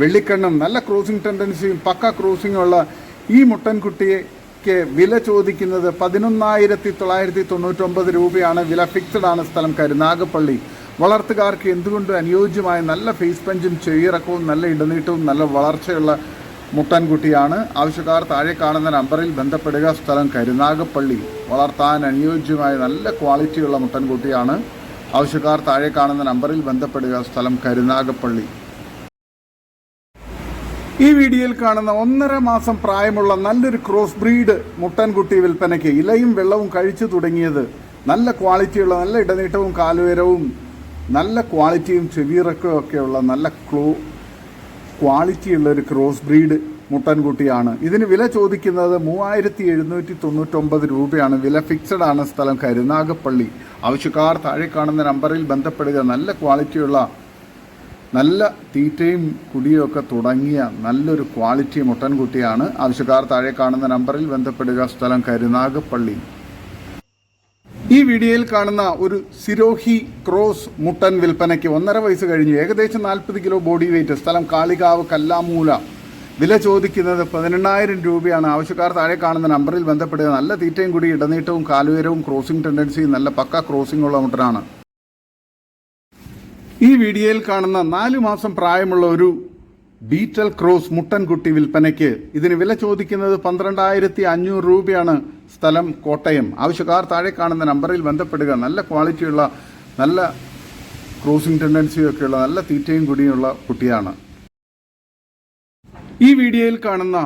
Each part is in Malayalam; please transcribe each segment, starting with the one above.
വെള്ളിക്കണ്ണും നല്ല ക്രോസിംഗ് ടെൻഡൻസിയും പക്ക ക്രോസിംഗും ഉള്ള ഈ മുട്ടൻകുട്ടിക്ക് വില ചോദിക്കുന്നത് പതിനൊന്നായിരത്തി തൊള്ളായിരത്തി തൊണ്ണൂറ്റൊമ്പത് രൂപയാണ്. വില ഫിക്സഡ് ആണ് സ്ഥലം കരുനാഗപ്പള്ളി വളർത്തുകാർക്ക് എന്തുകൊണ്ട് അനുയോജ്യമായ നല്ല ഫേസ് പഞ്ചും ചെവിയിറക്കവും നല്ല ഇടനീട്ടവും നല്ല വളർച്ചയുള്ള മുട്ടൻകുട്ടിയാണ്? ആവശ്യക്കാർ താഴെ കാണുന്ന നമ്പറിൽ ബന്ധപ്പെടുക. സ്ഥലം കരുനാഗപ്പള്ളി വളർത്താൻ അനുയോജ്യമായ നല്ല ക്വാളിറ്റിയുള്ള മുട്ടൻകുട്ടിയാണ്. ആവശ്യക്കാർ താഴെ കാണുന്ന നമ്പറിൽ ബന്ധപ്പെടുക. സ്ഥലം കരുനാഗപ്പള്ളി ഈ വീഡിയോയിൽ കാണുന്ന ഒന്നര മാസം പ്രായമുള്ള നല്ലൊരു ക്രോസ് ബ്രീഡ് മുട്ടൻകുട്ടി വിൽപ്പനയ്ക്ക് ഇലയും വെള്ളവും കഴിച്ചു തുടങ്ങിയത്. നല്ല ക്വാളിറ്റിയുള്ള നല്ല ഇടനീട്ടവും കാലുയരവും നല്ല ക്വാളിറ്റിയും ചെവിയിറക്കവും ഒക്കെയുള്ള നല്ല ക്ലോ ക്വാളിറ്റിയുള്ള ഒരു ക്രോസ് ബ്രീഡ് മുട്ടൻകുട്ടിയാണ്. ഇതിന് വില ചോദിക്കുന്നത് മൂവായിരത്തി എഴുന്നൂറ്റി തൊണ്ണൂറ്റൊമ്പത് രൂപയാണ്. വില ഫിക്സഡ് ആണ് സ്ഥലം. കരുനാഗപ്പള്ളി. ആവശ്യക്കാർ താഴെ കാണുന്ന നമ്പറിൽ ബന്ധപ്പെടുക. നല്ല ക്വാളിറ്റിയുള്ള നല്ല തീറ്റയും കുടിയും ഒക്കെ തുടങ്ങിയ നല്ലൊരു ക്വാളിറ്റി മുട്ടൻകുട്ടിയാണ്. ആവശ്യക്കാർ താഴെ കാണുന്ന നമ്പറിൽ ബന്ധപ്പെടുക. സ്ഥലം കരുനാഗപ്പള്ളി. ഈ വീഡിയോയിൽ കാണുന്ന ഒരു സിരോഹി ക്രോസ് മുട്ടൻ വിൽപ്പനയ്ക്ക് ഒന്നര വയസ്സ് കഴിഞ്ഞു. ഏകദേശം നാൽപ്പത് കിലോ ബോഡി വെയിറ്റ്. സ്ഥലം കാളികാവ് കല്ലാമൂല. വില ചോദിക്കുന്നത് പതിനെണ്ണായിരം രൂപയാണ്. ആവശ്യക്കാർ താഴെ കാണുന്ന നമ്പറിൽ ബന്ധപ്പെടുക. നല്ല തീറ്റയും കൂടി ഇടനീട്ടവും കാലുയരവും ക്രോസിംഗ് ടെൻഡൻസിയും നല്ല പക്ക ക്രോസിംഗ് ഉള്ള മുട്ടനാണ്. ഈ വീഡിയോയിൽ കാണുന്ന നാലു മാസം പ്രായമുള്ള ഒരു ബീറ്റൽ ക്രോസ് മുട്ടൻകുട്ടി വിൽപ്പനയ്ക്ക് ഇതിന് വില ചോദിക്കുന്നത് പന്ത്രണ്ടായിരത്തി അഞ്ഞൂറ് രൂപയാണ് സ്ഥലം കോട്ടയം. ആവശ്യക്കാർ താഴെ കാണുന്ന നമ്പറിൽ ബന്ധപ്പെടുക. നല്ല ക്വാളിറ്റിയുള്ള നല്ല ക്രോസിംഗ് ടെൻഡൻസിയും ഒക്കെയുള്ള നല്ല തീറ്റയും കുടിയുള്ള കുട്ടിയാണ്. ഈ വീഡിയോയിൽ കാണുന്ന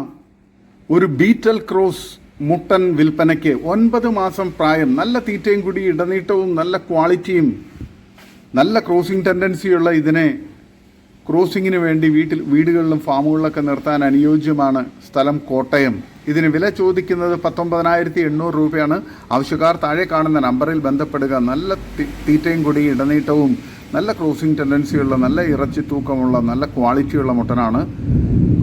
ഒരു ബീറ്റൽ ക്രോസ് മുട്ടൻ വിൽപ്പനയ്ക്ക് ഒൻപത് മാസം പ്രായം നല്ല തീറ്റയും കൂടി ഇടനീട്ടവും നല്ല ക്വാളിറ്റിയും നല്ല ക്രോസിംഗ് ടെൻഡൻസിയുള്ള ഇതിനെ ക്രോസിങ്ങിന് വേണ്ടി വീട്ടിൽ വീടുകളിലും ഫാമുകളിലൊക്കെ നിർത്താൻ അനുയോജ്യമാണ് സ്ഥലം കോട്ടയം. ഇതിന് വില ചോദിക്കുന്നത് പത്തൊമ്പതിനായിരത്തി എണ്ണൂറ് രൂപയാണ്. ആവശ്യക്കാർ താഴെ കാണുന്ന നമ്പറിൽ ബന്ധപ്പെടുക. നല്ല തീറ്റയും കൂടി ഇടനീട്ടവും നല്ല ക്രോസിംഗ് ടെൻഡൻസിയുള്ള നല്ല ഇറച്ചി തൂക്കമുള്ള നല്ല ക്വാളിറ്റിയുള്ള മുട്ടനാണ്.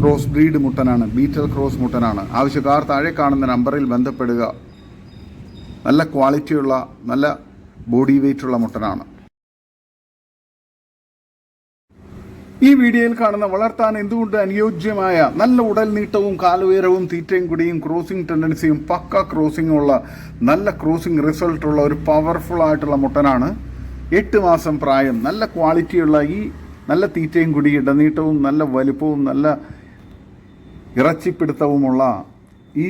ക്രോസ് ബ്രീഡ് മുട്ടനാണ്. ബീറ്റൽ ക്രോസ് മുട്ടനാണ്. ആവശ്യക്കാർ താഴെ കാണുന്ന നമ്പറിൽ ബന്ധപ്പെടുക. നല്ല ക്വാളിറ്റിയുള്ള നല്ല ബോഡി വെയിറ്റുള്ള മുട്ടനാണ്. ഈ വീഡിയോയിൽ കാണുന്ന വളർത്താൻ എന്തുകൊണ്ട് അനുയോജ്യമായ നല്ല ഉടൽ നീട്ടവും കാലുയരവും തീറ്റയും കുടിയും ക്രോസിംഗ് ടെൻഡൻസിയും പക്ക ക്രോസിംഗ് ഉള്ള നല്ല ക്രോസിംഗ് റിസൾട്ട് ഉള്ള ഒരു പവർഫുൾ ആയിട്ടുള്ള മുട്ടനാണ്. എട്ട് മാസം പ്രായം നല്ല ക്വാളിറ്റിയുള്ള ഈ നല്ല തീറ്റയും കുടി ഇടനീട്ടവും നല്ല വലുപ്പവും നല്ല ഇറച്ചിപ്പിടുത്തവുമുള്ള ഈ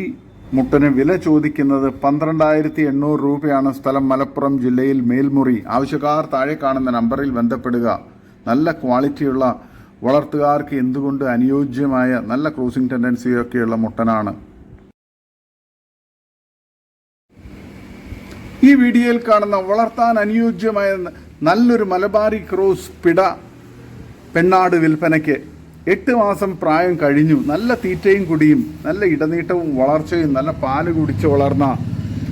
മുട്ടന് വില ചോദിക്കുന്നത് പന്ത്രണ്ടായിരത്തി എണ്ണൂറ് രൂപയാണ് സ്ഥലം മലപ്പുറം ജില്ലയിൽ മേൽമുറി. ആവശ്യക്കാർ താഴെ കാണുന്ന നമ്പറിൽ ബന്ധപ്പെടുക. നല്ല ക്വാളിറ്റിയുള്ള വളർത്തുകാർക്ക് എന്തുകൊണ്ട് അനുയോജ്യമായ നല്ല ക്രൂസിംഗ് ടെൻഡൻസിയൊക്കെയുള്ള മുട്ടനാണ്. ഈ വീഡിയോയിൽ കാണുന്ന വളർത്താൻ അനുയോജ്യമായ നല്ലൊരു മലബാരി ക്രോസ് പിട പെണ്ണാട് വിൽപ്പനയ്ക്ക് എട്ട് മാസം പ്രായം കഴിഞ്ഞു. നല്ല തീറ്റയും കുടിയും നല്ല ഇടനീട്ടവും വളർച്ചയും നല്ല പാൽ കുടിച്ച് വളർന്ന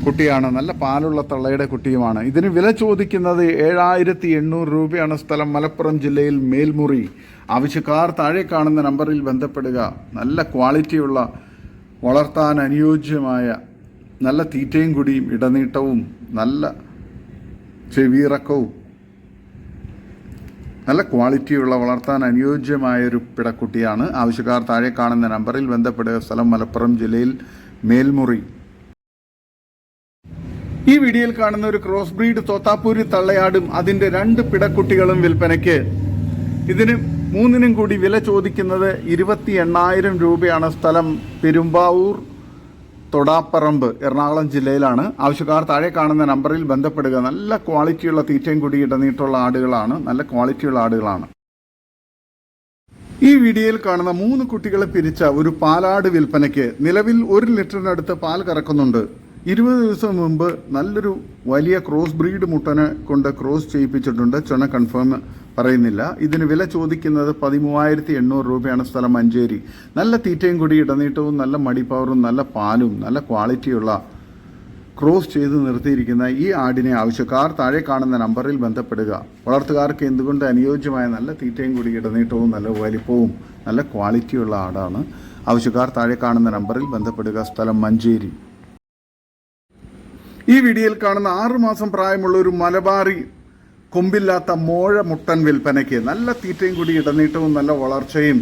കുട്ടിയാണ് നല്ല പാലുള്ള തള്ളയുടെ കുട്ടിയുമാണ്. ഇതിന് വില ചോദിക്കുന്നത് ഏഴായിരത്തി എണ്ണൂറ് രൂപയാണ് സ്ഥലം മലപ്പുറം ജില്ലയിൽ മേൽമുറി. ആവശ്യക്കാർ താഴെ കാണുന്ന നമ്പറിൽ ബന്ധപ്പെടുക. നല്ല ക്വാളിറ്റിയുള്ള വളർത്താൻ അനുയോജ്യമായ നല്ല തീറ്റയും കുടിയും ഇടനീട്ടവും നല്ല ചെവിയിറക്കവും നല്ല ക്വാളിറ്റിയുള്ള വളർത്താൻ അനുയോജ്യമായ ഒരു പിടക്കുട്ടിയാണ്. ആവശ്യക്കാർ താഴെ കാണുന്ന നമ്പറിൽ ബന്ധപ്പെടുക. സ്ഥലം മലപ്പുറം ജില്ലയിൽ മേൽമുറി. ഈ വീഡിയോയിൽ കാണുന്ന ഒരു ക്രോസ് ബ്രീഡ് തോത്താപ്പൂരി തള്ളയാടും അതിന്റെ രണ്ട് പിടക്കുട്ടികളും വിൽപ്പനയ്ക്ക്. ഇതിന് മൂന്നിനും കൂടി വില ചോദിക്കുന്നത് ഇരുപത്തി എണ്ണായിരം രൂപയാണ് സ്ഥലം. പെരുമ്പാവൂർ തൊടാപ്പറമ്പ് എറണാകുളം ജില്ലയിലാണ്. ആവശ്യക്കാർ താഴെ കാണുന്ന നമ്പറിൽ ബന്ധപ്പെടുക. നല്ല ക്വാളിറ്റിയുള്ള തീറ്റയും കൂടി ഇടനീട്ടുള്ള ആടുകളാണ്. നല്ല ക്വാളിറ്റിയുള്ള ആടുകളാണ്. ഈ വീഡിയോയിൽ കാണുന്ന മൂന്ന് കുട്ടികളെ പിരിച്ച ഒരു പാലാട് വിൽപ്പനയ്ക്ക് നിലവിൽ ഒരു ലിറ്ററിനടുത്ത് പാൽ കറക്കുന്നുണ്ട്. ഇരുപത് ദിവസം മുമ്പ് നല്ലൊരു വലിയ ക്രോസ് ബ്രീഡ് മുട്ടനെ കൊണ്ട് ക്രോസ് ചെയ്യിപ്പിച്ചിട്ടുണ്ട്. ചുണ കൺഫേം പറയുന്നില്ല. ഇതിന് വില ചോദിക്കുന്നത് പതിമൂവായിരത്തി എണ്ണൂറ് രൂപയാണ് സ്ഥലം മഞ്ചേരി. നല്ല തീറ്റയും കൂടി ഇടനീട്ടവും നല്ല മടിപ്പവറും നല്ല പാലും നല്ല ക്വാളിറ്റിയുള്ള ക്രോസ് ചെയ്ത് നിർത്തിയിരിക്കുന്ന ഈ ആടിനെ ആവശ്യക്കാർ താഴെ കാണുന്ന നമ്പറിൽ ബന്ധപ്പെടുക. വളർത്തുകാർക്ക് എന്തുകൊണ്ട് അനുയോജ്യമായ നല്ല തീറ്റയും കൂടി ഇടനീട്ടവും നല്ല വലിപ്പവും നല്ല ക്വാളിറ്റിയുള്ള ആടാണ്? ആവശ്യക്കാർ താഴെ കാണുന്ന നമ്പറിൽ ബന്ധപ്പെടുക. സ്ഥലം മഞ്ചേരി. ഈ വീഡിയോയിൽ കാണുന്ന ആറു മാസം പ്രായമുള്ള ഒരു മലബാറി കൊമ്പില്ലാത്ത മോഴ മുട്ടൻ വിൽപ്പനയ്ക്ക് നല്ല തീറ്റയും കൂടി ഇടനീട്ടവും നല്ല വളർച്ചയും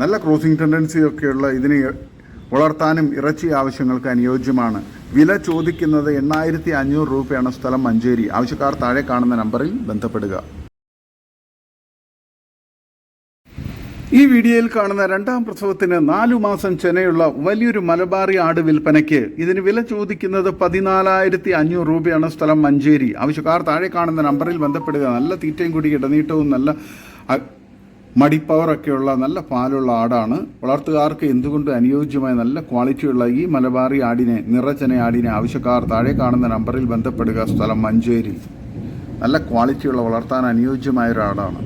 നല്ല ക്രോസിംഗ് ടെൻഡൻസിയും ഒക്കെയുള്ള ഇതിനെ വളർത്താനും ഇറച്ചി ആവശ്യങ്ങൾക്ക് അനുയോജ്യമാണ്. വില ചോദിക്കുന്നത് എണ്ണായിരത്തി അഞ്ഞൂറ് രൂപയാണ് സ്ഥലം മഞ്ചേരി. ആവശ്യക്കാർ താഴെ കാണുന്ന നമ്പറിൽ ബന്ധപ്പെടുക. ഈ വീഡിയോയിൽ കാണുന്ന രണ്ടാം പ്രസവത്തിന് നാലു മാസം ചെനയുള്ള വലിയൊരു മലബാറി ആട് വിൽപ്പനയ്ക്ക് ഇതിന് വില ചോദിക്കുന്നത് പതിനാലായിരത്തി അഞ്ഞൂറ് രൂപയാണ് സ്ഥലം മഞ്ചേരി. ആവശ്യക്കാർ താഴെ കാണുന്ന നമ്പറിൽ ബന്ധപ്പെടുക. നല്ല തീറ്റയും കൂടി ഇടനീട്ടവും നല്ല മടിപ്പവറൊക്കെയുള്ള നല്ല പാലുള്ള ആടാണ്. വളർത്തുകാർക്ക് എന്തുകൊണ്ട് അനുയോജ്യമായ നല്ല ക്വാളിറ്റിയുള്ള ഈ മലബാറി ആടിനെ നിറച്ചന ആടിനെ ആവശ്യക്കാർ താഴെ കാണുന്ന നമ്പറിൽ ബന്ധപ്പെടുക സ്ഥലം മഞ്ചേരി. നല്ല ക്വാളിറ്റിയുള്ള വളർത്താൻ അനുയോജ്യമായ ഒരു ആടാണ്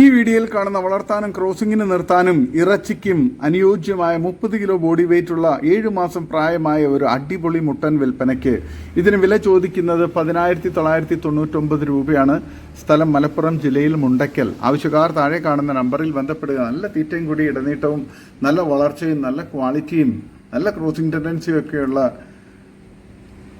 ഈ വീഡിയോയിൽ കാണുന്ന വളർത്താനും ക്രോസിംഗിന് നിർത്താനും ഇറച്ചിക്കും അനുയോജ്യമായ മുപ്പത് കിലോ ബോഡി വെയിറ്റ് ഉള്ള ഏഴു മാസം പ്രായമായ ഒരു അടിപൊളി മുട്ടൻ വിൽപ്പനയ്ക്ക് ഇതിന് വില ചോദിക്കുന്നത് പതിനായിരത്തി തൊള്ളായിരത്തി തൊണ്ണൂറ്റൊമ്പത് രൂപയാണ്. സ്ഥലം മലപ്പുറം ജില്ലയിൽ മുണ്ടയ്ക്കൽ ആവശ്യക്കാർ താഴെ കാണുന്ന നമ്പറിൽ ബന്ധപ്പെടുക. നല്ല തീറ്റയും കൂടി ഇടനീട്ടവും നല്ല വളർച്ചയും നല്ല ക്വാളിറ്റിയും നല്ല ക്രോസിംഗ് ടെൻഡൻസിയും ഒക്കെയുള്ള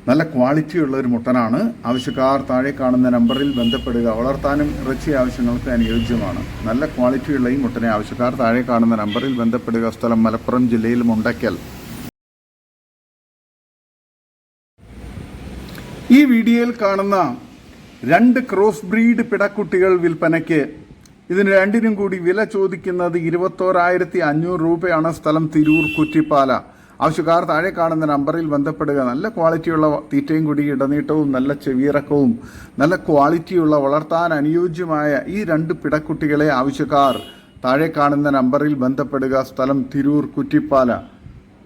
നല്ല ക്വാളിറ്റിയുള്ള ഒരു മുട്ടനാണ്. ആവശ്യക്കാർ താഴെ കാണുന്ന നമ്പറിൽ ബന്ധപ്പെടുക വളർത്താനും ഇറച്ചി ആവശ്യങ്ങൾക്ക് അനുയോജ്യമാണ്. നല്ല ക്വാളിറ്റിയുള്ള ഈ മുട്ടനെ ആവശ്യക്കാർ താഴെ കാണുന്ന നമ്പറിൽ ബന്ധപ്പെടുക. സ്ഥലം മലപ്പുറം ജില്ലയിൽ മുണ്ടയ്ക്കൽ ഈ വീഡിയോയിൽ കാണുന്ന രണ്ട് ക്രോസ് ബ്രീഡ് പിടക്കുട്ടികൾ വിൽപ്പനയ്ക്ക് ഇതിന് രണ്ടിനും കൂടി വില ചോദിക്കുന്നത് ഇരുപത്തോരായിരത്തി അഞ്ഞൂറ് രൂപയാണ്. സ്ഥലം തിരൂർ കുറ്റിപ്പാല. ആവശ്യക്കാർ താഴെ കാണുന്ന നമ്പറിൽ ബന്ധപ്പെടുക. നല്ല ക്വാളിറ്റിയുള്ള തീറ്റയും കൂടി ഇടനീട്ടവും നല്ല ചെവിയിറക്കവും നല്ല ക്വാളിറ്റിയുള്ള വളർത്താൻ അനുയോജ്യമായ ഈ രണ്ട് പിടക്കുട്ടികളെ ആവശ്യക്കാർ താഴെ കാണുന്ന നമ്പറിൽ ബന്ധപ്പെടുക. സ്ഥലം തിരൂർ കുറ്റിപ്പാല.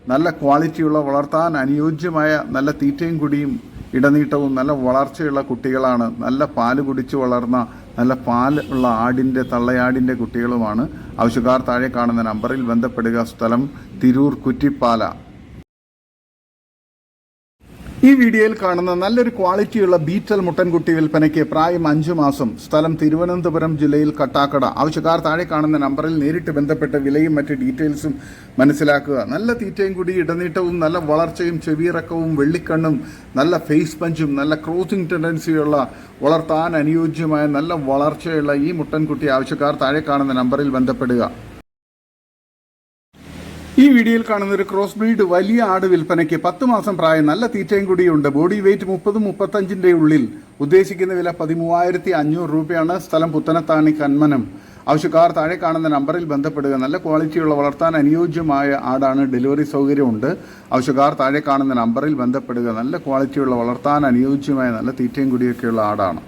നല്ല ക്വാളിറ്റിയുള്ള വളർത്താൻ അനുയോജ്യമായ നല്ല തീറ്റയും കുടിയും ഇടനീട്ടവും നല്ല വളർച്ചയുള്ള കുട്ടികളാണ്. നല്ല പാൽ കുടിച്ച് വളർന്ന നല്ല പാൽ ഉള്ള ആടിന്റെ തള്ളയാടിന്റെ കുട്ടികളുമാണ് ആവശ്യക്കാർ താഴെ കാണുന്ന നമ്പറിൽ ബന്ധപ്പെടുക. സ്ഥലം തിരൂർ കുറ്റിപ്പാല. ഈ വീഡിയോയിൽ കാണുന്ന നല്ലൊരു ക്വാളിറ്റിയുള്ള ബീറ്റൽ മുട്ടൻകുട്ടി വിൽപ്പനയ്ക്ക് പ്രായം അഞ്ചു മാസം. സ്ഥലം തിരുവനന്തപുരം ജില്ലയിൽ കട്ടാക്കട. ആവശ്യക്കാർ താഴെ കാണുന്ന നമ്പറിൽ നേരിട്ട് ബന്ധപ്പെട്ട വിലയും മറ്റ് ഡീറ്റെയിൽസും മനസ്സിലാക്കുക. നല്ല തീറ്റയും കൂടി ഇടനീട്ടവും നല്ല വളർച്ചയും ചെവിയിറക്കവും വെള്ളിക്കണ്ണും നല്ല ഫേസ് പഞ്ചും നല്ല ക്രോസിംഗ് ടെൻഡൻസിയുള്ള വളർത്താൻ അനുയോജ്യമായ നല്ല വളർച്ചയുള്ള ഈ മുട്ടൻകുട്ടി ആവശ്യക്കാർ താഴെ കാണുന്ന നമ്പറിൽ ബന്ധപ്പെടുക. ഈ വീഡിയോയിൽ കാണുന്ന ഒരു ക്രോസ് ബ്രീഡ് വലിയ ആട് വിൽപ്പനയ്ക്ക് പത്ത് മാസം പ്രായം നല്ല തീറ്റയും കൂടിയുണ്ട്. ബോഡി വെയിറ്റ് മുപ്പത് മുപ്പത്തഞ്ചിന്റെ ഉള്ളിൽ. ഉദ്ദേശിക്കുന്ന വില പതിമൂവായിരത്തി അഞ്ഞൂറ് രൂപയാണ്. സ്ഥലം പുത്തനത്താണി കന്മനം. ആവശ്യക്കാർ താഴെ കാണുന്ന നമ്പറിൽ ബന്ധപ്പെടുക. നല്ല ക്വാളിറ്റിയുള്ള വളർത്താൻ അനുയോജ്യമായ ആടാണ് ഡെലിവറി സൗകര്യമുണ്ട്. ആവശ്യക്കാർ താഴെ കാണുന്ന നമ്പറിൽ ബന്ധപ്പെടുക. നല്ല ക്വാളിറ്റിയുള്ള വളർത്താൻ അനുയോജ്യമായ നല്ല തീറ്റയും കൂടിയൊക്കെയുള്ള ആടാണ്.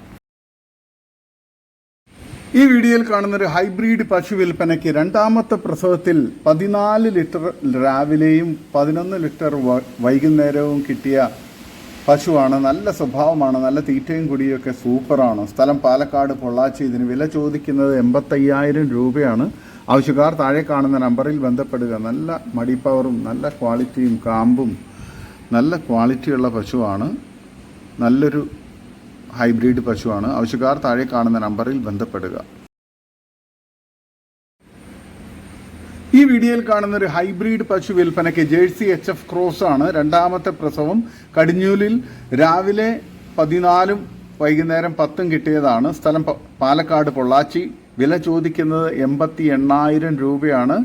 ഈ വീഡിയോയിൽ കാണുന്ന ഒരു ഹൈബ്രിഡ് പശു വിൽപ്പനയ്ക്ക് രണ്ടാമത്തെ പ്രസവത്തിൽ പതിനാല് ലിറ്റർ രാവിലെയും പതിനൊന്ന് ലിറ്റർ വൈകുന്നേരവും കിട്ടിയ പശുവാണ്. നല്ല സ്വഭാവമാണ്. നല്ല തീറ്റയും കുടിയൊക്കെ സൂപ്പറാണ്. സ്ഥലം പാലക്കാട് പൊള്ളാച്ചി. ഇതിന് വില ചോദിക്കുന്നത് എൺപത്തയ്യായിരം രൂപയാണ്. ആവശ്യക്കാർ താഴെ കാണുന്ന നമ്പറിൽ ബന്ധപ്പെടുക. നല്ല മടിപ്പവറും നല്ല ക്വാളിറ്റിയും കാമ്പും നല്ല ക്വാളിറ്റിയുള്ള പശുവാണ്. നല്ലൊരു ഹൈബ്രിഡ് പശുവാണ്. ആവശ്യക്കാർ താഴെ കാണുന്ന നമ്പറിൽ ബന്ധപ്പെടുക. ഈ വീഡിയോയിൽ കാണുന്ന ഒരു ഹൈബ്രിഡ് പശു വിൽപ്പനയ്ക്ക് ജേഴ്സി എച്ച് എഫ് ക്രോസ് ആണ്. രണ്ടാമത്തെ പ്രസവം കടിഞ്ഞൂലിൽ രാവിലെ പതിനാലും വൈകുന്നേരം പത്തും കിട്ടിയതാണ്. സ്ഥലം പാലക്കാട് പൊള്ളാച്ചി. വില ചോദിക്കുന്നത് എൺപത്തി എണ്ണായിരം രൂപയാണ്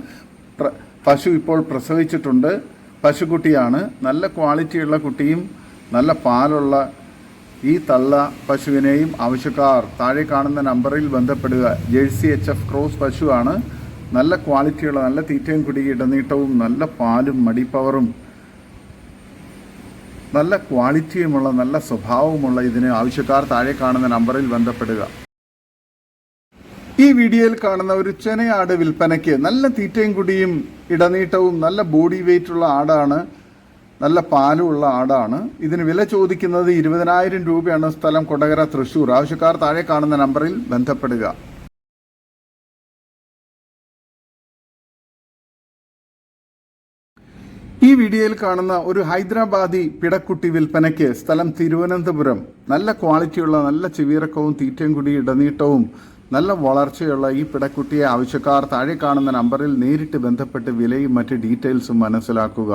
പശു ഇപ്പോൾ പ്രസവിച്ചിട്ടുണ്ട്. പശുക്കുട്ടിയാണ്. നല്ല ക്വാളിറ്റിയുള്ള കുട്ടിയും നല്ല പാലുള്ള ഈ തള്ള പശുവിനെയും ആവശ്യക്കാർ താഴെ കാണുന്ന നമ്പറിൽ ബന്ധപ്പെടുക. ജേഴ്സി എച്ച് എഫ് ക്രോസ് പശുവാണ്. നല്ല ക്വാളിറ്റിയുള്ള നല്ല തീറ്റയും കുടി ഇടനീട്ടവും നല്ല പാലും മടിപ്പവറും. നല്ല ക്വാളിറ്റിയുമുള്ള നല്ല സ്വഭാവമുള്ള ഇതിന് ആവശ്യക്കാർ താഴെ കാണുന്ന നമ്പറിൽ ബന്ധപ്പെടുക. ഈ വീഡിയോയിൽ കാണുന്ന ഒരു ചെനയാട് വിൽപ്പനയ്ക്ക് നല്ല തീറ്റയും കുടിയും ഇടനീട്ടവും നല്ല ബോഡി വെയിറ്റുള്ള ആടാണ് നല്ല പാലുമുള്ള ആടാണ്. ഇതിന് വില ചോദിക്കുന്നത് ഇരുപതിനായിരം രൂപയാണ്. സ്ഥലം കൊടകര തൃശൂർ. ആവശ്യക്കാർ താഴെ കാണുന്ന നമ്പറിൽ ബന്ധപ്പെടുക. ഈ വീഡിയോയിൽ കാണുന്ന ഒരു ഹൈദരാബാദി പിടക്കുട്ടി വിൽപ്പനയ്ക്ക് സ്ഥലം തിരുവനന്തപുരം. നല്ല ക്വാളിറ്റിയുള്ള നല്ല ചെവിയിറക്കവും തീറ്റയും കൂടി ഇടനീട്ടവും നല്ല വളർച്ചയുള്ള ഈ പിടക്കുട്ടിയെ ആവശ്യക്കാർ താഴെ കാണുന്ന നമ്പറിൽ നേരിട്ട് ബന്ധപ്പെട്ട് വിലയും മറ്റ് ഡീറ്റെയിൽസും മനസ്സിലാക്കുക.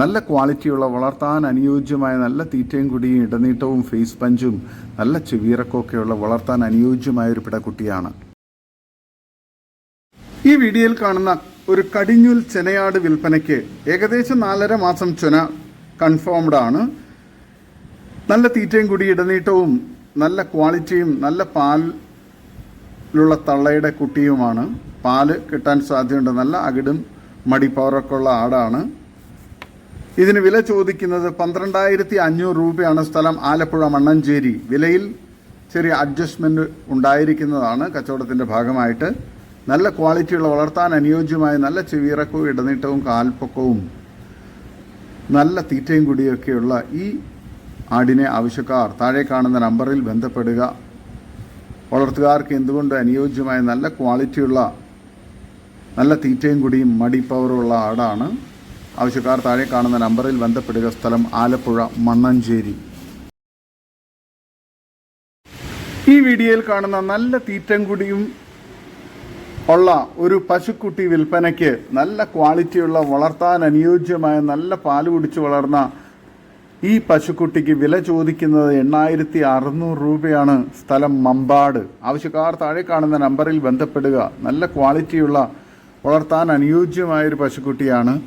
നല്ല ക്വാളിറ്റിയുള്ള വളർത്താൻ അനുയോജ്യമായ നല്ല തീറ്റയും കുടിയും ഇടനീട്ടവും ഫേസ് പഞ്ചും നല്ല ചെവിയിറക്കമൊക്കെയുള്ള വളർത്താൻ അനുയോജ്യമായ ഒരു പിടക്കുട്ടിയാണ്. ഈ വീഡിയോയിൽ കാണുന്ന ഒരു കടിഞ്ഞുൽ ചെനയാട് വിൽപ്പനയ്ക്ക് ഏകദേശം നാലര മാസം ചുന കൺഫേംഡ് ആണ്. നല്ല തീറ്റയും കൂടി ഇടനീട്ടവും നല്ല ക്വാളിറ്റിയും നല്ല പാലിലുള്ള തള്ളയുടെ കുട്ടിയുമാണ്. പാൽ കിട്ടാൻ സാധ്യതയുണ്ട്. നല്ല അകിടും മടിപ്പവറൊക്കെ ഉള്ള ആടാണ്. ഇതിന് വില ചോദിക്കുന്നത് പന്ത്രണ്ടായിരത്തി അഞ്ഞൂറ് രൂപയാണ് സ്ഥലം ആലപ്പുഴ മണ്ണഞ്ചേരി. വിലയിൽ ചെറിയ അഡ്ജസ്റ്റ്മെന്റ് ഉണ്ടായിരിക്കുന്നതാണ് കച്ചവടത്തിന്റെ ഭാഗമായിട്ട്. നല്ല ക്വാളിറ്റിയുള്ള വളർത്താൻ അനുയോജ്യമായ നല്ല ചെവിയിറക്കവും ഇടനീട്ടവും കാൽപ്പൊക്കവും നല്ല തീറ്റയും കൂടിയൊക്കെയുള്ള ഈ ആടിനെ ആവശ്യക്കാർ താഴെ കാണുന്ന നമ്പറിൽ ബന്ധപ്പെടുക. വളർത്തുകാർക്ക് എന്തുകൊണ്ട് അനുയോജ്യമായ നല്ല ക്വാളിറ്റിയുള്ള നല്ല തീറ്റയും കൂടിയും മടി പവറുള്ള ആടാണ്? ആവശ്യക്കാർ താഴെ കാണുന്ന നമ്പറിൽ ബന്ധപ്പെടുക. സ്ഥലം ആലപ്പുഴ മണ്ണഞ്ചേരി. ഈ വീഡിയോയിൽ കാണുന്ന നല്ല തീറ്റം കൂടിയും ഉള്ള ഒരു പശുക്കുട്ടി വിൽപ്പനയ്ക്ക് നല്ല ക്വാളിറ്റിയുള്ള വളർത്താൻ അനുയോജ്യമായ നല്ല പാൽ കുടിച്ച് വളർന്ന ഈ പശുക്കുട്ടിക്ക് വില ചോദിക്കുന്നത് എണ്ണായിരത്തി അറുന്നൂറ് രൂപയാണ്. സ്ഥലം മമ്പാട്. ആവശ്യക്കാർ താഴെ കാണുന്ന നമ്പറിൽ ബന്ധപ്പെടുക. നല്ല ക്വാളിറ്റിയുള്ള വളർത്താൻ അനുയോജ്യമായൊരു പശുക്കുട്ടിയാണ്.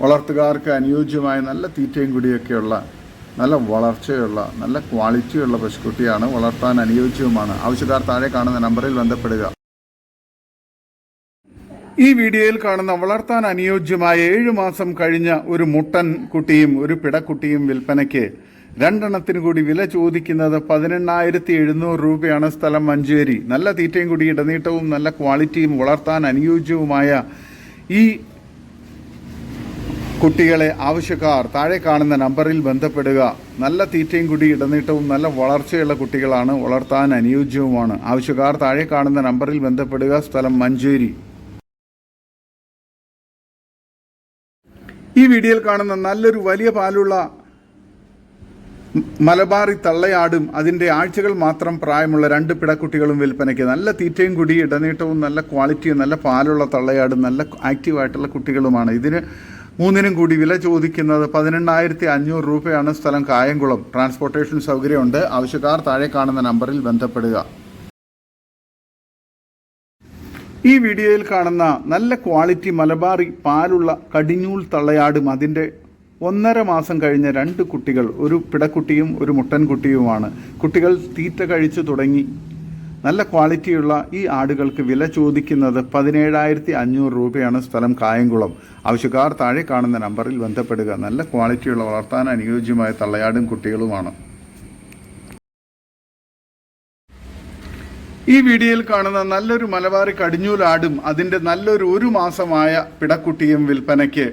വളർത്തുകാർക്ക് അനുയോജ്യമായ നല്ല തീറ്റയും കുടിയൊക്കെയുള്ള നല്ല വളർച്ചയുള്ള നല്ല ക്വാളിറ്റിയുള്ള പശുക്കുട്ടിയാണ് വളർത്താൻ അനുയോജ്യവുമാണ്. ആവശ്യക്കാർ താഴെ കാണുന്ന നമ്പറിൽ ബന്ധപ്പെടുക. ഈ വീഡിയോയിൽ കാണുന്ന വളർത്താൻ അനുയോജ്യമായ ഏഴു മാസം കഴിഞ്ഞ ഒരു മുട്ടൻ കുട്ടിയും ഒരു പിടക്കുട്ടിയും വിൽപ്പനയ്ക്ക് രണ്ടെണ്ണത്തിന് കൂടി വില ചോദിക്കുന്നത് പതിനെണ്ണായിരത്തി എഴുന്നൂറ് രൂപയാണ് സ്ഥലം മഞ്ചേരി. നല്ല തീറ്റയും കൂടി ഇടനീട്ടവും നല്ല ക്വാളിറ്റിയും വളർത്താൻ അനുയോജ്യവുമായ ഈ കുട്ടികളെ ആവശ്യക്കാർ താഴെ കാണുന്ന നമ്പറിൽ ബന്ധപ്പെടുക. നല്ല തീറ്റയും കൂടി ഇടനീട്ടവും നല്ല വളർച്ചയുള്ള കുട്ടികളാണ് വളർത്താൻ അനുയോജ്യവുമാണ്. ആവശ്യക്കാർ താഴെ കാണുന്ന നമ്പറിൽ ബന്ധപ്പെടുക. സ്ഥലം മഞ്ചേരി. ഈ വീഡിയോയിൽ കാണുന്ന നല്ലൊരു വലിയ പാലുള്ള മലബാറി തള്ളയാടും അതിന്റെ ആഴ്ചകൾ മാത്രം പ്രായമുള്ള രണ്ട് പിടക്കുട്ടികളും വിൽപ്പനയ്ക്ക് നല്ല തീറ്റയും കുടി ഇടനീട്ടവും നല്ല ക്വാളിറ്റിയും നല്ല പാലുള്ള തള്ളയാടും നല്ല ആക്റ്റീവായിട്ടുള്ള കുട്ടികളുമാണ്. ഇതിന് മൂന്നിനും കൂടി വില ചോദിക്കുന്നത് പതിനെണ്ണായിരത്തി അഞ്ഞൂറ് രൂപയാണ് സ്ഥലം കായംകുളം. ട്രാൻസ്പോർട്ടേഷൻ സൗകര്യമുണ്ട്. ആവശ്യക്കാർ താഴെ കാണുന്ന നമ്പറിൽ ബന്ധപ്പെടുക. ഈ വീഡിയോയിൽ കാണുന്ന നല്ല ക്വാളിറ്റി മലബാറി പാലുള്ള കടിഞ്ഞൂൽ തള്ളയാടും അതിന്റെ ഒന്നര മാസം കഴിഞ്ഞ രണ്ട് കുട്ടികൾ ഒരു പിടക്കുട്ടിയും ഒരു മുട്ടൻകുട്ടിയുമാണ്. കുട്ടികൾ തീറ്റ കഴിച്ചു തുടങ്ങി. നല്ല ക്വാളിറ്റിയുള്ള ഈ ആടുകൾക്ക് വില ചോദിക്കുന്നത് പതിനേഴായിരത്തി അഞ്ഞൂറ് രൂപയാണ് സ്ഥലം കായംകുളം. ആവശ്യക്കാർ താഴെ കാണുന്ന നമ്പറിൽ ബന്ധപ്പെടുക. നല്ല ക്വാളിറ്റിയുള്ള വളർത്താൻ അനുയോജ്യമായ തള്ളയാടും കുട്ടികളുമാണ്. ഈ വീഡിയോയിൽ കാണുന്ന നല്ലൊരു മലബാറി കടിഞ്ഞൂലാടും അതിന്റെ നല്ലൊരു ഒരു മാസമായ പിടക്കുട്ടിയും വിൽപ്പനയ്ക്ക്.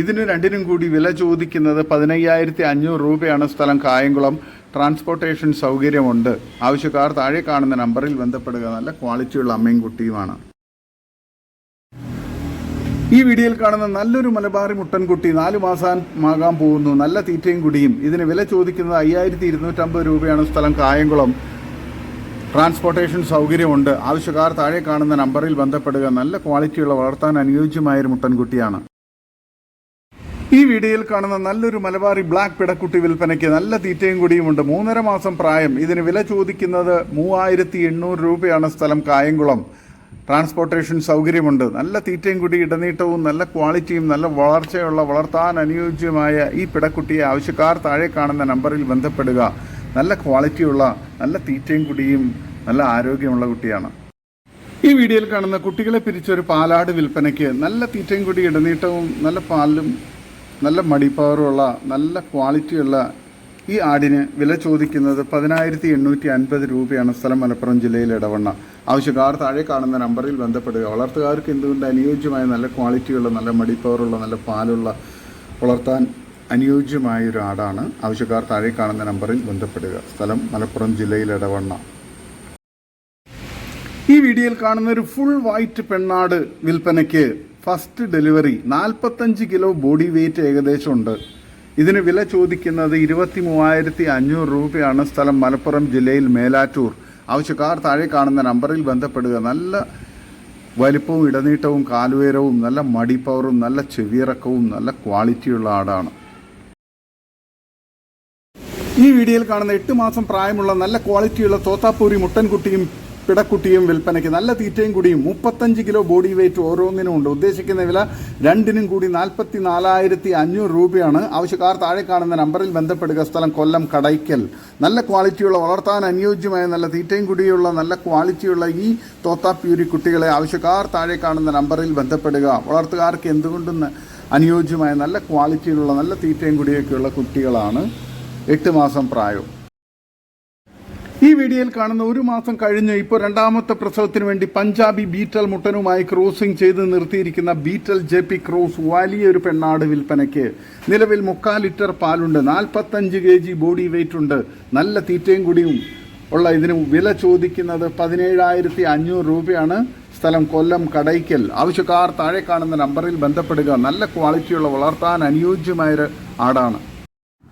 ഇതിന് രണ്ടിനും കൂടി വില ചോദിക്കുന്നത് പതിനയ്യായിരത്തി അഞ്ഞൂറ് രൂപയാണ് സ്ഥലം. കായംകുളം ട്രാൻസ്പോർട്ടേഷൻ സൗകര്യമുണ്ട്. ആവശ്യക്കാർ താഴെ കാണുന്ന നമ്പറിൽ ബന്ധപ്പെടുക. നല്ല ക്വാളിറ്റിയുള്ള അമ്മയും കുട്ടിയുമാണ്. ഈ വീഡിയോയിൽ കാണുന്ന നല്ലൊരു മലബാറി മുട്ടൻകുട്ടി നാലു മാസമാകാൻ പോകുന്നു. നല്ല തീറ്റയും കുടിയും. ഇതിന് വില ചോദിക്കുന്നത് അയ്യായിരത്തി ഇരുന്നൂറ്റമ്പത് രൂപയാണ് സ്ഥലം. കായംകുളം ട്രാൻസ്പോർട്ടേഷൻ സൗകര്യമുണ്ട്. ആവശ്യക്കാർ താഴെ കാണുന്ന നമ്പറിൽ ബന്ധപ്പെടുക. നല്ല ക്വാളിറ്റിയുള്ള വളർത്താൻ അനുയോജ്യമായ ഒരു മുട്ടൻകുട്ടിയാണ്. ഈ വീഡിയോയിൽ കാണുന്ന നല്ലൊരു മലബാറി ബ്ലാക്ക് പിടക്കുട്ടി വിൽപ്പനയ്ക്ക് നല്ല തീറ്റയും കൂടിയുമുണ്ട്. മൂന്നര മാസം പ്രായം. ഇതിന് വില ചോദിക്കുന്നത് മൂവായിരത്തി എണ്ണൂറ് രൂപയാണ് സ്ഥലം കായംകുളം. ട്രാൻസ്പോർട്ടേഷൻ സൗകര്യമുണ്ട്. നല്ല തീറ്റയും കൂടി ഇടനീട്ടവും നല്ല ക്വാളിറ്റിയും നല്ല വളർച്ചയുള്ള വളർത്താൻ അനുയോജ്യമായ ഈ പിടക്കുട്ടിയെ ആവശ്യക്കാർ താഴെ കാണുന്ന നമ്പറിൽ ബന്ധപ്പെടുക. നല്ല ക്വാളിറ്റിയുള്ള നല്ല തീറ്റയും കുടിയും നല്ല ആരോഗ്യമുള്ള കുട്ടിയാണ്. ഈ വീഡിയോയിൽ കാണുന്ന കുട്ടികളെ പിരിച്ചൊരു പാലാട് വിൽപ്പനയ്ക്ക് നല്ല തീറ്റയും കുടി ഇടനീട്ടവും നല്ല പാലും നല്ല മടിപ്പവറുമുള്ള നല്ല ക്വാളിറ്റിയുള്ള ഈ ആടിന് വില ചോദിക്കുന്നത് പതിനായിരത്തി എണ്ണൂറ്റി അൻപത് രൂപയാണ് സ്ഥലം മലപ്പുറം ജില്ലയിൽ ഇടവണ്ണ. ആവശ്യക്കാർ താഴെ കാണുന്ന നമ്പറിൽ ബന്ധപ്പെടുക. വളർത്തുകാർക്ക് എന്തുകൊണ്ട് അനുയോജ്യമായ നല്ല ക്വാളിറ്റിയുള്ള നല്ല മടിപ്പവറുള്ള നല്ല പാലുള്ള വളർത്താൻ അനുയോജ്യമായ ഒരു ആടാണ് ആവശ്യക്കാർ താഴെ കാണുന്ന നമ്പറിൽ ബന്ധപ്പെടുക. സ്ഥലം മലപ്പുറം ജില്ലയിൽ ഇടവണ്ണ ഈ വീഡിയോയിൽ കാണുന്ന ഒരു ഫുൾ വൈറ്റ് പെണ്ണാട് വിൽപ്പനയ്ക്ക് ഫസ്റ്റ് ഡെലിവറി നാൽപ്പത്തഞ്ച് കിലോ ബോഡി വെയിറ്റ് ഏകദേശം ഉണ്ട് ഇതിന് വില ചോദിക്കുന്നത് ഇരുപത്തി മൂവായിരത്തി അഞ്ഞൂറ് രൂപയാണ്. സ്ഥലം മലപ്പുറം ജില്ലയിൽ മേലാറ്റൂർ. ആവശ്യക്കാർ താഴെ കാണുന്ന നമ്പറിൽ ബന്ധപ്പെടുക. നല്ല വലിപ്പവും ഇടനീട്ടവും കാലുയരവും നല്ല മടിപ്പവറും നല്ല ചെവിയിറക്കവും നല്ല ക്വാളിറ്റിയുള്ള ആടാണ്. ഈ വീഡിയോയിൽ കാണുന്ന എട്ട് മാസം പ്രായമുള്ള നല്ല ക്വാളിറ്റിയുള്ള തോത്താപ്പൂരി മുട്ടൻകുട്ടിയും പിടക്കുട്ടിയും വിൽപ്പനയ്ക്ക് നല്ല തീറ്റയും കൂടിയും മുപ്പത്തഞ്ച് കിലോ ബോഡി വെയിറ്റ് ഓരോന്നിനും ഉണ്ട്. ഉദ്ദേശിക്കുന്ന വില രണ്ടിനും കൂടി നാൽപ്പത്തി നാലായിരത്തി അഞ്ഞൂറ് രൂപയാണ്. ആവശ്യക്കാർ താഴെ കാണുന്ന നമ്പറിൽ ബന്ധപ്പെടുക. സ്ഥലം കൊല്ലം കടയ്ക്കൽ. നല്ല ക്വാളിറ്റിയുള്ള വളർത്താൻ അനുയോജ്യമായ നല്ല തീറ്റയും കൂടിയുള്ള നല്ല ക്വാളിറ്റിയുള്ള ഈ തോത്താപ്പൂരി കുട്ടികളെ ആവശ്യക്കാർ താഴെ കാണുന്ന നമ്പറിൽ ബന്ധപ്പെടുക. വളർത്തുകാർക്ക് എന്തുകൊണ്ടും അനുയോജ്യമായ നല്ല ക്വാളിറ്റിയിലുള്ള നല്ല തീറ്റയും കൂടിയൊക്കെയുള്ള കുട്ടികളാണ് എട്ട് മാസം പ്രായവും ഈ വീഡിയോയിൽ കാണുന്ന ഒരു മാസം കഴിഞ്ഞ് ഇപ്പോൾ രണ്ടാമത്തെ പ്രസവത്തിന് വേണ്ടി പഞ്ചാബി ബീറ്റൽ മുട്ടനുമായി ക്രോസിംഗ് ചെയ്ത് നിർത്തിയിരിക്കുന്ന ബീറ്റൽ ജെ പി ക്രോസ് വലിയൊരു പെണ്ണാട് വിൽപ്പനയ്ക്ക് നിലവിൽ മുക്കാൽ ലിറ്റർ പാലുണ്ട് നാൽപ്പത്തഞ്ച് കെ ജി ബോഡി വെയിറ്റ് ഉണ്ട്. നല്ല തീറ്റയും കൂടിയും ഉള്ള ഇതിന് വില ചോദിക്കുന്നത് പതിനേഴായിരത്തി അഞ്ഞൂറ് രൂപയാണ്. സ്ഥലം കൊല്ലം കടയ്ക്കൽ. ആവശ്യക്കാർ താഴെ കാണുന്ന നമ്പറിൽ ബന്ധപ്പെടുക. നല്ല ക്വാളിറ്റിയുള്ള വളർത്താൻ അനുയോജ്യമായൊരു ആടാണ്.